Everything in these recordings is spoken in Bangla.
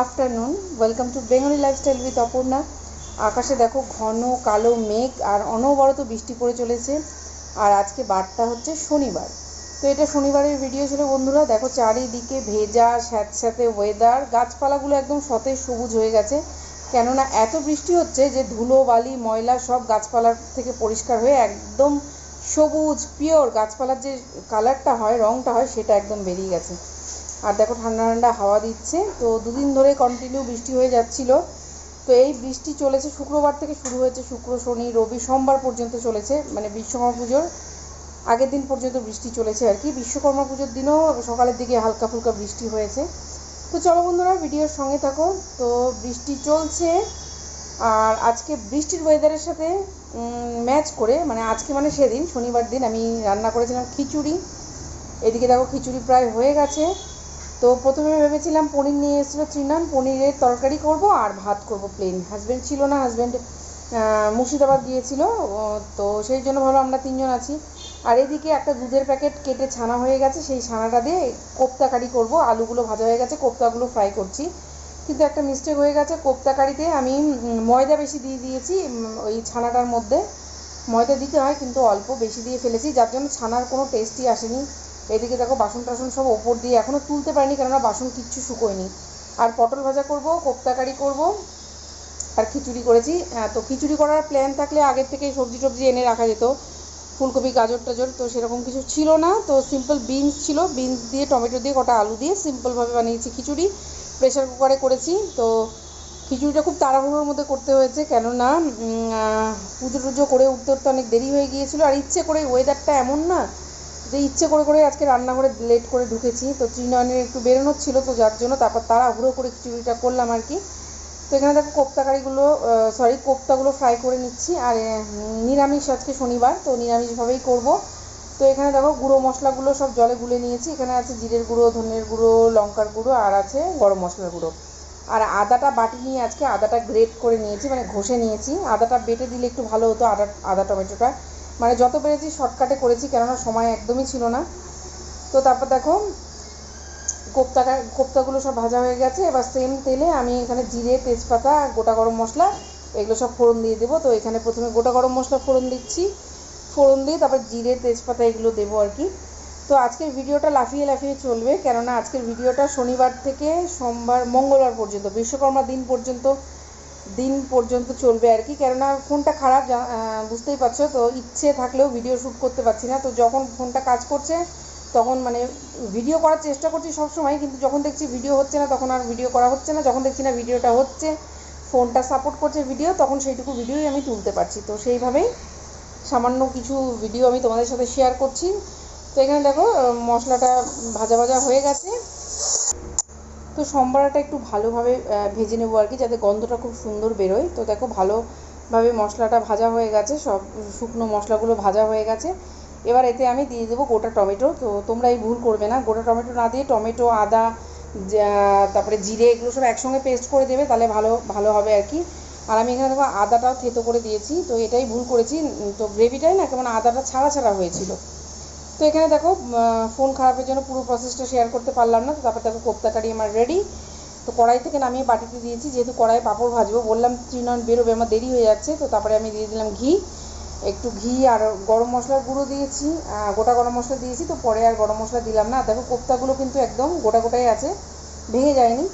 Afternoon welcome to Bengali lifestyle with Aparna আকাশে দেখো ঘন, কালো মেঘ আর অনবরত বৃষ্টি পড়ে চলেছে। আর আজকে বারটা হচ্ছে শনিবার। তো এটা শনিবারের ভিডিও ছিল বন্ধুরা। দেখো চারিদিকে ভেজা, স্যাঁতস্যাঁতে ওয়েদার গাছপালাগুলো একদম সতেজ সবুজ হয়ে গেছে। কেননা এত বৃষ্টি হচ্ছে যে ধুলো, বালি, ময়লা সব গাছপালার থেকে পরিষ্কার হয়ে একদম সবুজ পিওর গাছপালার যে কালারটা হয় রঙটা হয়, সেটা একদম বেরিয়ে গেছে। আর দেখো ঠান্ডা ঠান্ডা হাওয়া দিচ্ছে। তো দুদিন ধরে কন্টিনিউ বৃষ্টি হয়ে যাচ্ছিল। তো এই বৃষ্টি চলেছে শুক্রবার থেকে শুরু হয়েছে শুক্র, শনি, রবি, সোমবার পর্যন্ত চলেছে মানে বিশ্বকর্মা পুজোর আগের দিন পর্যন্ত বৃষ্টি চলেছে আর কি। বিশ্বকর্মা পুজোর দিনও সকালের দিকে হালকা ফুলকা বৃষ্টি হয়েছে। তো চলো বন্ধুরা, ভিডিওর সঙ্গে থাকো। তো বৃষ্টি চলছে আর আজকে বৃষ্টির ওয়েদারের সাথে ম্যাচ করে মানে আজকে মানে সেদিন, শনিবার দিন আমি রান্না করেছিলাম খিচুড়ি। এদিকে দেখো খিচুড়ি প্রায় হয়ে গেছে। তো প্রথমে ভেবেছিলাম পনির নিয়ে এসেছিল ত্রিনান, পনিরের তরকারি করব আর ভাত করব প্লেন হাজব্যান্ড ছিল না হাজব্যান্ড মুর্শিদাবাদ গিয়েছিল তো সেই জন্য ভালো আমরা তিনজন আছি। আর এদিকে একটা দুধের প্যাকেট কেটে ছানা হয়ে গেছে, সেই ছানাটা দিয়ে কোপ্তা কারি করব। আলুগুলো ভাজা হয়ে গেছে, কোপ্তাগুলো ফ্রাই করছি। কিন্তু একটা মিস্টেক হয়ে গেছে কোপ্তা কারিতে আমি ময়দা বেশি দিয়ে দিয়েছি ওই ছানাটার মধ্যে। ময়দা দিতে হয়, কিন্তু অল্প বেশি দিয়ে ফেলেছি, যার জন্য ছানার কোনো টেস্টই আসেনি। এদিকে দেখো বাসন টাসন সব ওপর দিয়ে এখনও তুলতে পারিনি, কেননা বাসন কিচ্ছু শুকোয়নি। আর পটল ভাজা করব কোপ্তা কারি করব, আর খিচুড়ি করেছি। তো খিচুড়ি করার প্ল্যান থাকলে আগের থেকে সবজি টবজি এনে রাখা যেত। ফুলকপি, গাজর, টাজর, তো সেরকম কিছু ছিল না। তো সিম্পল বিনস ছিল বিনস দিয়ে টমেটো দিয়ে, কটা আলু দিয়ে সিম্পলভাবে বানিয়েছি খিচুড়ি। প্রেশার কুকারে করেছি, তো খিচুড়িটা খুব তাড়াহুড়োর মধ্যে করতে হয়েছে, কেননা পুজো টুজো করে উঠতে উঠতে অনেক দেরি হয়ে গিয়েছিল। আর ইচ্ছে করে ওয়েদারটা এমন না যে ইচ্ছে করে করে আজকে রান্না করে লেট করে ঢুকেছি, তো ত্রিনয়নের একটু বেরোনোর ছিল, তো যার জন্য তারপর তাড়াহুড়ো করে খিচুড়িটা করলাম আর কি। তো এখানে দেখো কোপ্তা কারিগুলো সরি কোপ্তাগুলো ফ্রাই করে নিচ্ছি। আর নিরামিষ আজকে শনিবার, তো নিরামিষভাবেই করব। তো এখানে দেখো গুঁড়ো মশলাগুলো সব জলে গুলে নিয়েছি। এখানে আছে জিরের গুঁড়ো, ধনের গুঁড়ো, লঙ্কার গুঁড়ো আর আছে গরম মশলার গুঁড়ো। আর আদাটা বাটি নিয়ে আজকে আদাটা গ্রেট করে নিয়েছি মানে ঘষে নিয়েছি। আদাটা বেটে দিলে একটু ভালো হতো আদা আদা, টমেটোটা। মানে যত পেরেছি শর্টকাটে করেছি, কেননা সময় একদমই ছিল না। তো তারপর দেখো কোপ্তা কোপ্তাগুলো সব ভাজা হয়ে গেছে। এবার সেম তেলে আমি এখানে জিরে, তেজপাতা, গোটা গরম মশলা, এগুলো সব ফোড়ন দিয়ে দেবো। তো এখানে প্রথমে গোটা গরম মশলা ফোড়ন দিচ্ছি। ফোড়ন দিয়ে তারপর জিরে, তেজপাতা এগুলো দেবো আর কি। তো আজকের ভিডিওটা লাফিয়ে লাফিয়ে চলবে, কেননা আজকের ভিডিওটা শনিবার থেকে সোমবার, মঙ্গলবার পর্যন্ত, বিশ্বকর্মা দিন পর্যন্ত দিন পর্যন্ত চলবে আর কি। কেননা ফোনটা খারাপ বুঝতেই পারছ। তো ইচ্ছে থাকলেও ভিডিও শ্যুট করতে পারছি না। তো যখন ফোনটা কাজ করছে, তখন মানে ভিডিও করার চেষ্টা করছি সবসময়। কিন্তু যখন দেখছি ভিডিও হচ্ছে না, তখন আর ভিডিও করা হচ্ছে না। যখন দেখছি না ভিডিওটা হচ্ছে, ফোনটা সাপোর্ট করছে ভিডিও তখন সেইটুকু ভিডিওই আমি তুলতে পারছি। তো সেইভাবেই সামান্য কিছু ভিডিও আমি তোমাদের সাথে শেয়ার করছি। তো এখানে দেখো, মশলাটা ভাজা ভাজা হয়ে গেছে। তো সম্বরাটা একটু ভালোভাবে ভেজে নেব আর কি, যাতে গন্ধটা খুব সুন্দর বেরোয়। তো দেখো ভালোভাবে মশলাটা ভাজা হয়ে গেছে, সব শুকনো মশলাগুলো ভাজা হয়ে গেছে। এবার এতে আমি দিয়ে দেবো গোটা টমেটো। তো তোমরা এই ভুল করবে না, গোটা টমেটো না দিয়ে টমেটো, আদা তারপরে জিরে, এগুলো সব একসঙ্গে পেস্ট করে দেবে, তাহলে ভালো ভালো হবে আর কি। আর আমি এখানে দেখো আদাটাও থেতো করে দিয়েছি, তো এটাই ভুল করেছি। তো গ্রেভিটাই না কেমন আদাটা ছাড়া ছাড়া হয়েছিল। তো এখানে দেখো ফোন খারাপের জন্য পুরো প্রসেসটা শেয়ার করতে পারলাম না, তো তারপর দেখো কোপ্তা কারি আমার রেডি তো কড়াই থেকে নামিয়ে বাটিতে দিয়েছি, যেহেতু কড়াই পাঁপড় ভাজবো, বললাম ত্রিনয়ন বেরোবে, আমার দেরি হয়ে যাচ্ছে, তো তারপরে আমি দিয়ে দিলাম ঘি। একটু ঘি আর গরম মশলার গুঁড়ো দিয়েছি গোটা গরম মশলা দিয়েছি, তো পরে আর গরম মশলা দিলাম না। দেখো কোপ্তাগুলো কিন্তু একদম গোটা গোটাই আছে, ভেঙে যায়নি।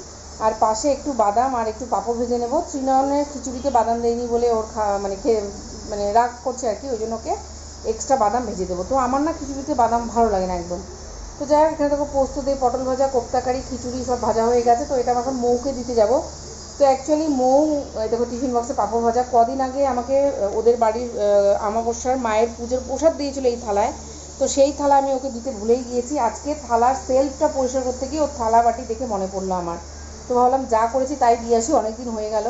আর পাশে একটু বাদাম আর একটু পাঁপড় ভেজে নেব। ত্রিনয়নের খিচুড়িতে বাদাম দেয়নি বলে ওর খা মানে খেয়ে মানে রাগ করছে আর কি, ওই জন্য ওকে এক্সট্রা বাদাম ভেজে দেবো। তো আমার না খিচুড়িতে বাদাম ভালো লাগে না একদম। তো যাই হোক, এখানে দেখো পোস্ত দিয়ে পটল ভাজা, কোপ্তাকারি, খিচুড়ি সব ভাজা হয়ে গেছে। তো এটা এখন মৌকে দিতে যাব। তো অ্যাকচুয়ালি মৌ দেখো টিফিন বক্সে পাঁপড় ভাজা, কদিন আগে আমাকে ওদের বাড়ির আমাবস্যার মায়ের পুজোর প্রসাদ দিয়েছিল এই থালায়। তো সেই থালা আমি ওকে দিতে ভুলেই গিয়েছি। আজকে থালার সেলফটা পরিষ্কার করতে গিয়ে ওর থালা বাটি দেখে মনে পড়ল আমার। তো ভাবলাম যা করেছি তাই দিয়ে আসি অনেক দিন হয়ে গেল।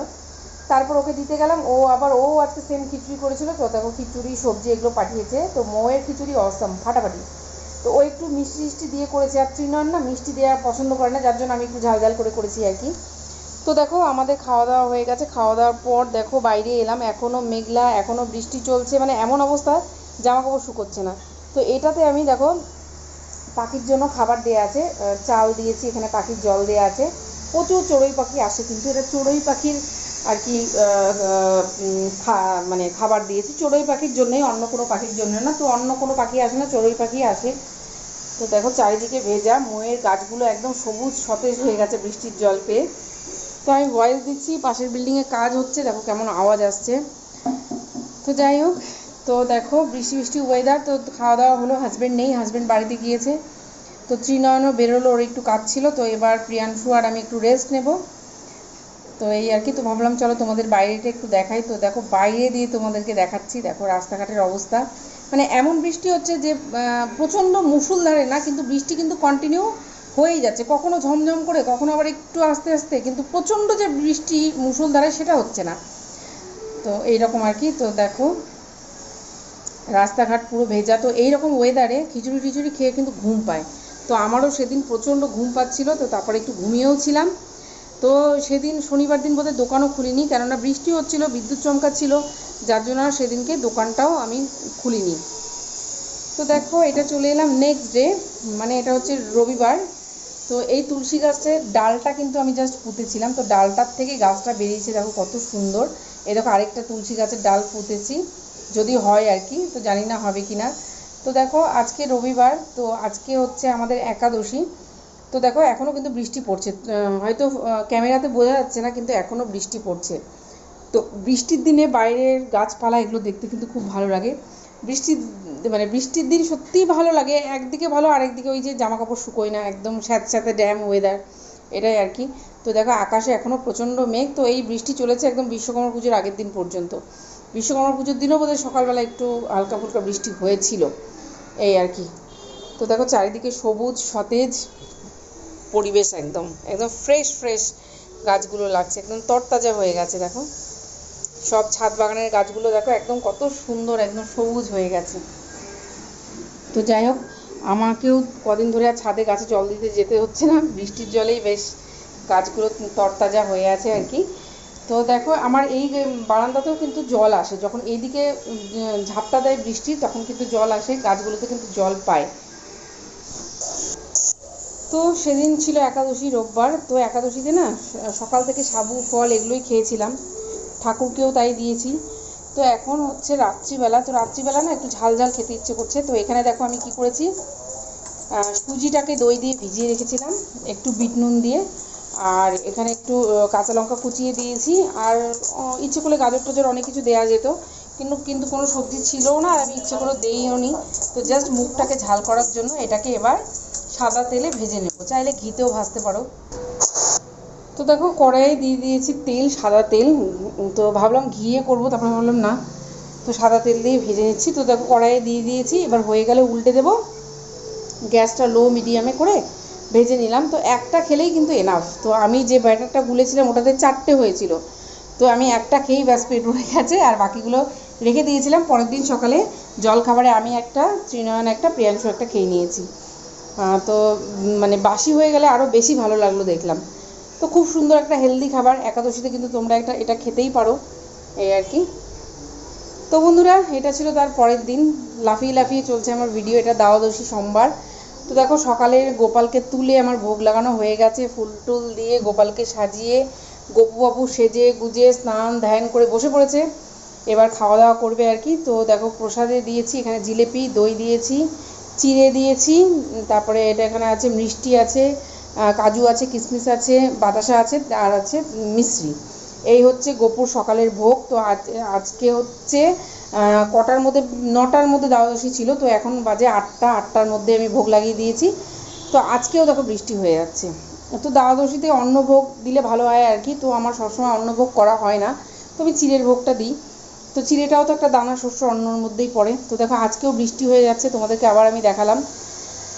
তারপর ওকে দিতে গেলাম, ও আবার, ও আজকে সেম খিচুড়ি করেছিল তো দেখো খিচুড়ি, সবজি এগুলো পাঠিয়েছে, তো মৌয়ের খিচুড়ি অসম ফাটাফাটি। তো ও একটু মিষ্টি মিষ্টি দিয়ে করেছে, আর ত্রিনয়ন না মিষ্টি দেওয়া পছন্দ করে না, যার জন্য আমি একটু ঝাল ঝাল করে করেছি আর কি। তো দেখো, আমাদের খাওয়া দাওয়া হয়ে গেছে, খাওয়া দাওয়ার পর দেখো বাইরে এলাম এখনও মেঘলা এখনও বৃষ্টি চলছে মানে এমন অবস্থা জামা কাপড় শুকোচ্ছে না। তো এটাতে আমি দেখো, পাখির জন্য খাবার দেওয়া আছে চাল দিয়েছি, এখানে পাখির জল দেওয়া আছে। প্রচুর চড়ুই পাখি আসে, কিন্তু এটা চড়ুই পাখির আর কি মানে খাবার দিয়েছি। চড়ুই পাখির জন্যই, অন্য কোনো পাখির জন্য না। তো অন্য কোনো পাখি আসে না, চড়ুই পাখি আসে। তো দেখো, চারিদিকে ভেজা, ময়ের গাছগুলো একদম সবুজ, সতেজ হয়ে গেছে বৃষ্টির জল পেয়ে। তো আমি ভয়েস দিচ্ছি, পাশের বিল্ডিংয়ে কাজ হচ্ছে। দেখো কেমন আওয়াজ আসছে। তো যাই হোক, তো দেখো, বৃষ্টি বৃষ্টি ওয়েদার তো খাওয়া দাওয়া হলো হাজব্যান্ড নেই হাজব্যান্ড বাড়িতে গিয়েছে। তো ত্রিনয়নও বেরোলো, ওর একটু কাজ ছিল। তো এবার প্রিয়াংশু আর আমি একটু রেস্ট নেব। তো এই আর কি, তো ভাবলাম চলো তোমাদের বাইরেটা একটু দেখাই। তো দেখো বাইরে দিয়ে তোমাদেরকে দেখাচ্ছি, দেখো রাস্তাঘাটের অবস্থা। মানে এমন বৃষ্টি হচ্ছে যে প্রচণ্ড মুষলধারে না, কিন্তু বৃষ্টি কিন্তু কন্টিনিউ হয়েই যাচ্ছে। কখনো ঝমঝম করে, কখনো আবার একটু আস্তে আস্তে, কিন্তু প্রচণ্ড যে বৃষ্টি, মুষলধারে সেটা হচ্ছে না। তো এইরকম আর কি, তো দেখো রাস্তাঘাট পুরো ভেজা। তো এইরকম ওয়েদারে খিচুড়ি টিচুড়ি খেয়ে কিন্তু ঘুম পায়। তো আমারও সেদিন প্রচণ্ড ঘুম পাচ্ছিল, তো তারপরে একটু ঘুমিয়েও ছিলাম। তো সেদিন শনিবার দিন বোধহয় দোকানও খুলিনি, কেননা বৃষ্টি হচ্ছিল, বিদ্যুৎ চমকাচ্ছিল যার জন্য আর সেদিনকে দোকানটাও আমি খুলিনি। তো দেখো, এটা চলে এলাম নেক্সট ডে মানে এটা হচ্ছে রবিবার। তো এই তুলসী গাছের ডালটা কিন্তু আমি জাস্ট পুঁতেছিলাম। তো ডালটার থেকে গাছটা বেরিয়েছে, দেখো কত সুন্দর। এই দেখো আরেকটা তুলসী গাছের ডাল পুঁতেছি, যদি হয় আর কি, তো জানি না হবে কি না তো দেখো, আজকে রবিবার, তো আজকে হচ্ছে আমাদের একাদশী। তো দেখো এখনও কিন্তু বৃষ্টি পড়ছে। হয়তো ক্যামেরাতে বোঝা যাচ্ছে না, কিন্তু এখনও বৃষ্টি পড়ছে। তো বৃষ্টির দিনে বাইরের গাছপালা এগুলো দেখতে কিন্তু খুব ভালো লাগে। বৃষ্টির মানে বৃষ্টির দিন সত্যিই ভালো লাগে। একদিকে ভালো, আরেকদিকে ওই যে জামা কাপড় শুকোয় না, একদম স্যাঁতস্যাঁতে ড্যাম ওয়েদার এটাই আর কি। তো দেখো, আকাশে এখনও প্রচণ্ড মেঘ। তো এই বৃষ্টি চলেছে একদম বিশ্বকর্মা পুজোর আগের দিন পর্যন্ত। বিশ্বকর্মা পুজোর দিনও বোধহয় সকালবেলা একটু হালকা ফুলকা বৃষ্টি হয়েছিল। এই আর কি। তো দেখো, চারিদিকে সবুজ, সতেজ পরিবেশ একদম একদম ফ্রেশ ফ্রেশ গাছগুলো লাগছে, একদম তরতাজা হয়ে গেছে, দেখো। সব ছাদ বাগানের গাছগুলো দেখো, একদম কত সুন্দর, একদম সবুজ হয়ে গেছে। তো যাই হোক, আমাকেও কদিন ধরে আর ছাদে গাছে জল দিতে যেতে হচ্ছে না, বৃষ্টির জলেই বেশ গাছগুলো তরতাজা হয়ে আছে আর কি। তো দেখো, আমার এই বারান্দাতেও কিন্তু জল আসে, যখন এইদিকে ঝাপটা দেয় বৃষ্টি, তখন কিন্তু জল আসে, গাছগুলোতে কিন্তু জল পায়। তো সেদিন ছিল একাদশী রোববার, তো একাদশীতে না সকাল থেকে সাবু, ফল এগুলোই খেয়েছিলাম। ঠাকুরকেও তাই দিয়েছি। তো এখন হচ্ছে রাত্রিবেলা, তো রাত্রিবেলা না একটু ঝাল ঝাল খেতে ইচ্ছে করছে। তো এখানে দেখো আমি কি করেছি সুজিটাকে দই দিয়ে ভিজিয়ে রেখেছিলাম, একটু বিট নুন দিয়ে। আর এখানে একটু কাঁচা লঙ্কা কুচিয়ে দিয়েছি। আর ইচ্ছে করলে গাজর টাজর অনেক কিছু দেওয়া যেত, কিন্তু কিন্তু কোনো সবজি ছিলও না, আর আমি ইচ্ছে করে দেইও নি। তো জাস্ট মুখটাকে ঝাল করার জন্য এটাকে এবার সাদা তেলে ভেজে নেব। চাইলে ঘিতেও ভাজতে পারো। তো দেখো, কড়াইয়ে দিয়ে দিয়েছি তেল, সাদা তেল। তো ভাবলাম ঘিয়ে করব, তারপরে ভাবলাম না। তো সাদা তেল দিয়ে ভেজে নিচ্ছি। তো দেখো, কড়াইয়ে দিয়ে দিয়েছি। এবার হয়ে গেলে উল্টে দেবো। গ্যাসটা লো মিডিয়ামে করে ভেজে নিলাম। তো একটা খেলেই কিন্তু এনাফ তো আমি যে ব্যাটারটা গুলেছিলাম, ওটাতে চারটে হয়েছিল। তো আমি একটা খেয়েই ব্যাস পেট ভরে গেছে। আর বাকিগুলো রেখে দিয়েছিলাম। পরের দিন সকালে জল খাবারে আমি একটা, ত্রিনয়ন একটা, প্রিয়াংশু একটা খেয়ে নিয়েছি। তো মানে বাসি হয়ে গেলে আরও বেশি ভালো লাগল দেখলাম। তো খুব সুন্দর একটা হেলদি খাবার, একাদশীতে কিন্তু তোমরা একটা, এটা খেতেই পারো, এই আর কি। তো বন্ধুরা, এটা ছিল তার পরের দিন। লাফিয়ে লাফিয়ে চলছে আমার ভিডিও এটা দ্বাদশী সোমবার। তো দেখো সকালে গোপালকে তুলে আমার ভোগ লাগানো হয়ে গেছে। ফুল টুল দিয়ে গোপালকে সাজিয়ে গপু বাবু সেজে গুজে, স্নান ধ্যান করে বসে পড়েছে। এবার খাওয়া দাওয়া করবে আর কি। তো দেখো, প্রসাদে দিয়েছি, এখানে জিলেপি, দই দিয়েছি। চিড়ে দিয়েছি, তারপরে এটা এখানে আছে মিষ্টি আছে কাজু আছে কিশমিশ আছে, বাতাসা আছে, আর আছে মিশ্রি। এই হচ্ছে গোপুর সকালের ভোগ। তো আজ, আজকে হচ্ছে কটার মধ্যে, নটার মধ্যে দ্বাদশী ছিল, তো এখন বাজে আটটা, আটটার মধ্যে আমি ভোগ লাগিয়ে দিয়েছি। তো আজকেও দেখো বৃষ্টি হয়ে যাচ্ছে। তো দ্বাদশীতে অন্নভোগ দিলে ভালো হয় আর কি, তো আমার সবসময় অন্নভোগ করা হয় না। তো আমি চিড়ের ভোগটা দিই। তো চিড়েটাও তো একটা দানা শস্য অন্যর মধ্যেই পড়ে। তো দেখো, আজকেও বৃষ্টি হয়ে যাচ্ছে, তোমাদেরকে আবার আমি দেখালাম।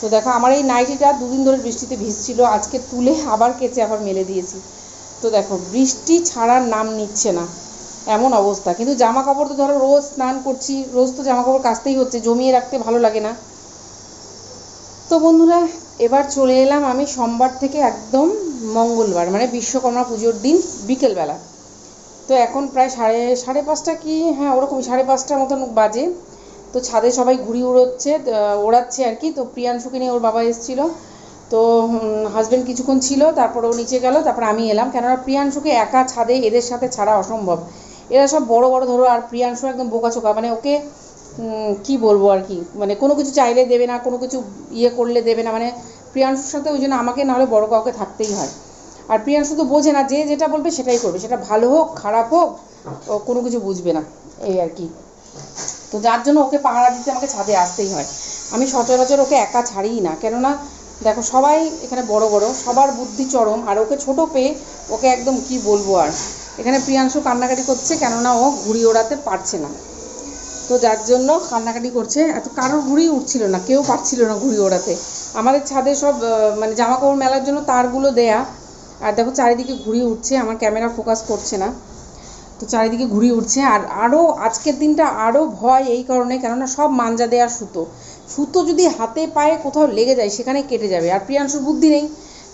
তো দেখো, আমার এই নাইটিটা দুদিন ধরে বৃষ্টিতে ভিজছিল, আজকে তুলে আবার কেচে আবার মেলে দিয়েছি। তো দেখো, বৃষ্টি ছাড়ার নাম নিচ্ছে না, এমন অবস্থা। কিন্তু জামা কাপড় তো ধরো, রোজ স্নান করছি, রোজ তো জামা কাপড় কাচতেই হচ্ছে, জমিয়ে রাখতে ভালো লাগে না। তো বন্ধুরা, এবার চলে এলাম আমি সোমবার থেকে একদম মঙ্গলবার মানে বিশ্বকর্মা পুজোর দিন বিকেলবেলা। তো এখন প্রায় সাড়ে সাড়ে পাঁচটা কি? হ্যাঁ ওরকমই সাড়ে পাঁচটার মতন বাজে। তো ছাদে সবাই ঘুড়ি উড়োচ্ছে ওড়াচ্ছে আর কি। তো প্রিয়াংশুকে নিয়ে ওর বাবা এসেছিল। তো হাজব্যান্ড কিছুক্ষণ ছিল, তারপর ও নিচে গেল, তারপর আমি এলাম। কেননা প্রিয়াংশুকে একা ছাদে এদের সাথে ছাড়া অসম্ভব। এরা সব বড় বড় ধরো, আর প্রিয়াংশু একদম বোকাচোকা মানে ওকে কি বলব আর কি? মানে কোনো কিছু চাইলে দেবে না, কোনো কিছু ইয়ে করলে দেবে না। মানে প্রিয়াংশুর সাথে ওই জন্য আমাকে নাহলে বড় কাউকে থাকতেই হয়। আর প্রিয়াংশু তো বোঝে না, যে যেটা বলবে সেটাই করবে। সেটা ভালো হোক, খারাপ হোক, ও কোনো কিছু বুঝবে না, এই আর কি। তো যার জন্য ওকে পাহারা দিতে আমাকে ছাদে আসতেই হয়। আমি সচরাচর ওকে একা ছাড়িই না, কেননা দেখো সবাই এখানে বড় বড়, সবার বুদ্ধি চরম, আর ওকে ছোট পেয়ে ওকে একদম কি বলব আর। এখানে প্রিয়াংশু কান্নাকাটি করছে, কেননা ও ঘুড়ি ওড়াতে পারছে না। তো যার জন্য কান্নাকাটি করছে, এত কারোর ঘুড়ি উঠছিল না, কেউ পারছিল না ঘুড়ি ওড়াতে। আমাদের ছাদে সব মানে জামা কাপড় মেলার জন্য তারগুলো দেয়া আর দেখো চারিদিকে ঘুরিয়ে উঠছে, আমার ক্যামেরা ফোকাস করছে না। তো চারিদিকে ঘুরিয়ে উঠছে, আর আরও আজকের দিনটা আরও ভয় এই কারণে, কেননা সব মাঞ্জা দেওয়া সুতো। সুতো যদি হাতে পায়ে কোথাও লেগে যায়, সেখানে কেটে যাবে। আর প্রিয়াংশুর বুদ্ধি নেই।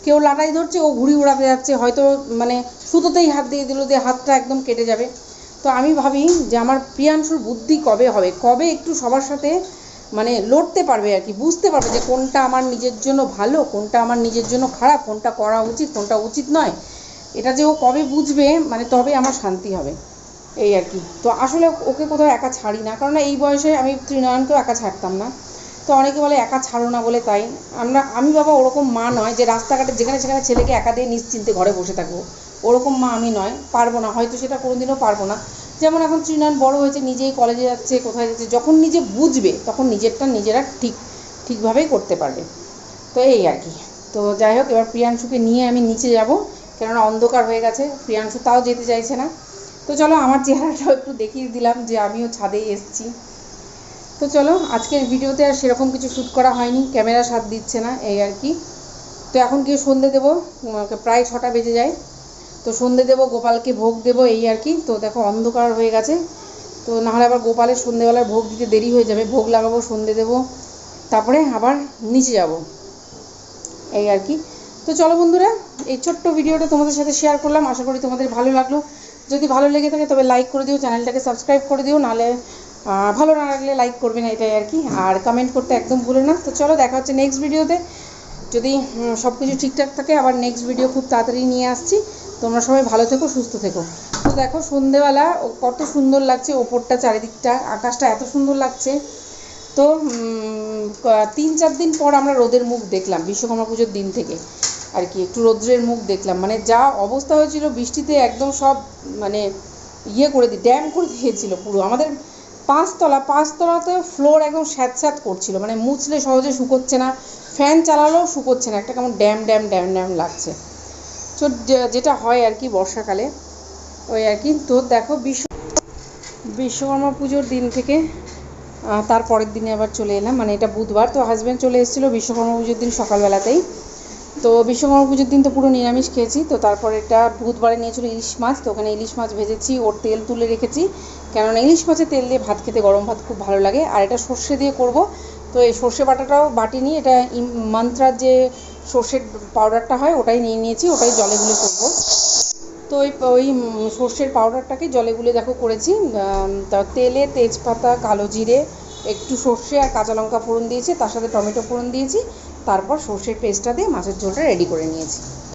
কেউ লাটাই ধরছে, ও ঘুড়ি উড়াতে যাচ্ছে, হয়তো মানে সুতোতেই হাত দিয়ে দিল দিয়ে হাতটা একদম কেটে যাবে। তো আমি ভাবি যে আমার প্রিয়াংশুর বুদ্ধি কবে হবে? কবে একটু সবার সাথে মানে লড়তে পারবে আর কি, বুঝতে পারবে যে কোনটা আমার নিজের জন্য ভালো, কোনটা আমার নিজের জন্য খারাপ, কোনটা করা উচিত, কোনটা উচিত নয়। এটা যে ও কবে বুঝবে মানে তবে আমার শান্তি হবে। এই আর কি। তো আসলে ওকে কোথাও একা ছাড়ি না কারণ এই বয়সে আমি ত্রিনয়নকেও একা ছাড়তাম না। তো অনেকে বলে একা ছাড়ো না বলে তাই। আমরা, আমি বাবা ওরকম মা নয় যে রাস্তাঘাটে যেখানে সেখানে ছেলেকে একা দিয়ে নিশ্চিন্তে ঘরে বসে থাকব। ওরকম মা আমি নয়, পারব না। হয়তো সেটা কোনোদিনও পারব না। যেমন এখন ত্রিনয়ন বড় হয়েছে, নিজেই কলেজে যাচ্ছে, কোথায় যাচ্ছে, যখন নিজে বুঝবে, তখন নিজেরটা নিজেরা ঠিক, ঠিকভাবেই করতে পারবে। তো এই আর কি। তো যাই হোক, এবার প্রিয়াংশুকে নিয়ে আমি নিচে যাব, কেননা অন্ধকার হয়ে গেছে, প্রিয়াংশু তাও যেতে চাইছে না। তো চলো, আমার চেহারাটাও একটু দেখিয়ে দিলাম যে আমিও ছাদে এসেছি। তো চলো, আজকের ভিডিওতে আর সেরকম কিছু শ্যুট করা হয়নি, ক্যামেরা সাথ দিচ্ছে না, এই আর কি। তো এখন গিয়ে সন্ধে দেবো প্রায় ছটা বেজে যায়। তো সন্ধে দেবো, গোপালকে ভোগ দেবো, এই আর কি। তো দেখো অন্ধকার হয়ে গেছে। তো নাহলে আবার গোপালের সন্ধেবেলায় ভোগ দিতে দেরি হয়ে যাবে। ভোগ লাগাবো, সন্ধে দেবো। তারপরে আবার নিচে যাব। এই আর কি। তো চলো বন্ধুরা, এই ছোট্ট ভিডিওটা তোমাদের সাথে শেয়ার করলাম। আশা করি তোমাদের ভালো লাগল। যদি ভালো লেগে থাকে তবে লাইক করে দিও, চ্যানেলটাকে সাবস্ক্রাইব করে দিও। নাহলে ভালো না লাগলে লাইক করবে না, এটাই আর কি। আর কমেন্ট করতে একদম ভুলো না। তো চলো দেখা হচ্ছে নেক্সট ভিডিওতে যদি সব কিছু ঠিকঠাক থাকে, আবার নেক্সট ভিডিও খুব তাড়াতাড়ি নিয়ে আসছি। তোমরা সবাই ভালো থেকো, সুস্থ থেকো। তো দেখো, সন্ধেবেলা কত সুন্দর লাগছে ওপরটা, চারিদিকটা, আকাশটা এত সুন্দর লাগছে। তো তিন চার দিন পর আমরা রোদের মুখ দেখলাম, বিশ্বকর্মা পুজোর দিন থেকে। আর কি, একটু রৌদ্রের মুখ দেখলাম। মানে যা অবস্থা হয়েছিল, বৃষ্টিতে একদম সব মানে ইয়ে করে দি, ড্যাম করে দিয়েছিল পুরো। আমাদের পাঁচতলা পাঁচতলাতে ফ্লোর একদম স্যাঁতস্যাঁত করছিল। মানে মুছলে সহজে শুকোচ্ছে না, ফ্যান চালালেও শুকোচ্ছে না, একটা কেমন ড্যাম ড্যাম ড্যাম ড্যাম লাগছে। যেটা হয় আর কি বর্ষাকালে, ওই আর কি। তো দেখো বিশ্ব বিশ্বকর্মা পুজোর দিন থেকে তার পরের দিনে আবার চলে এলাম। মানে এটা বুধবার, তো হাজব্যান্ড চলে এসেছিল বিশ্বকর্মা পুজোর দিন সকালবেলাতেই। তো বিশ্বকর্মা পুজোর দিন তো পুরো নিরামিষ খেয়েছি, তো তারপর এটা বুধবারে নিয়েছিল ইলিশ মাছ, তো ওখানে ইলিশ মাছ ভেজেছি, ওর তেল তুলে রেখেছি। কেননা ইলিশ মাছের তেল দিয়ে ভাত খেতে গরম ভাত খুব ভালো লাগে। আর এটা সর্ষে দিয়ে করব, তো এই সর্ষে বাটাটাও বাটি নিয়ে, এটা মন্ত্রার যে সর্ষের পাউডারটা হয়, ওটাই নিয়ে নিয়েছি, ওটাই জলে গুলে করব। তো ওই ওই সর্ষের পাউডারটাকে জলে গুলে দেখো করেছি তা তেলে তেজপাতা, কালো জিরে, একটু সর্ষে আর কাঁচা লঙ্কা ফোড়ন দিয়েছি, তার সাথে টমেটো ফোড়ন দিয়েছি, তারপর সর্ষের পেস্টটা দিয়ে মাছের ঝোলটা রেডি করে নিয়েছি।